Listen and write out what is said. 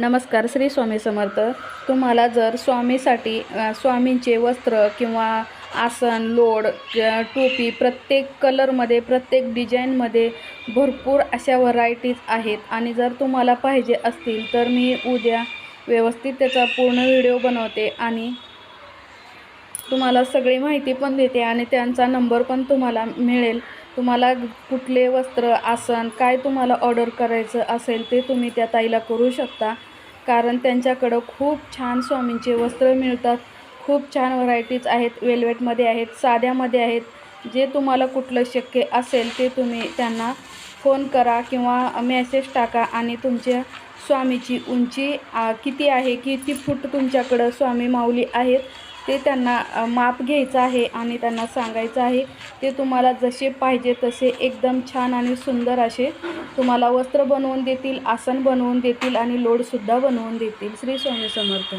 नमस्कार श्री स्वामी समर्थ. तुम्हाला जर स्वामीसाठी स्वामींचे वस्त्र किंवा आसन लोड टोपी प्रत्येक कलरमध्ये प्रत्येक डिझाईनमध्ये भरपूर अशा व्हरायटीज आहेत. आणि जर तुम्हाला पाहिजे असतील तर मी उद्या व्यवस्थित त्याचा पूर्ण व्हिडिओ बनवते आणि तुम्हाला सगळी माहिती पण देते आणि त्यांचा नंबर पण तुम्हाला मिळेल. तुम्हाला कुठले वस्त्र आसन काय तुम्हाला ऑर्डर करायचं असेल ते तुम्ही त्या ताईला करू शकता. कारण त्यांच्याकडं खूप छान स्वामींचे वस्त्र मिळतात. खूप छान व्हरायटीज आहेत. वेल्वेटमध्ये आहेत साध्यामध्ये आहेत. जे तुम्हाला कुठलं शक्य असेल ते तुम्ही त्यांना फोन करा किंवा मेसेज टाका आणि तुमच्या स्वामीची उंची किती आहे किती फूट तुमच्याकडं स्वामी माऊली आहेत. ते त्यांना माप घ्यायचं आहे आणि त्यांना सांगायचं आहे ते तुम्हाला जसे पाहिजे तसे एकदम छान आणि सुंदर असे तुम्हाला वस्त्र बनवून देतील आसन बनवून देतील आणि लोडसुद्धा बनवून देतील. श्री स्वामी समर्थ.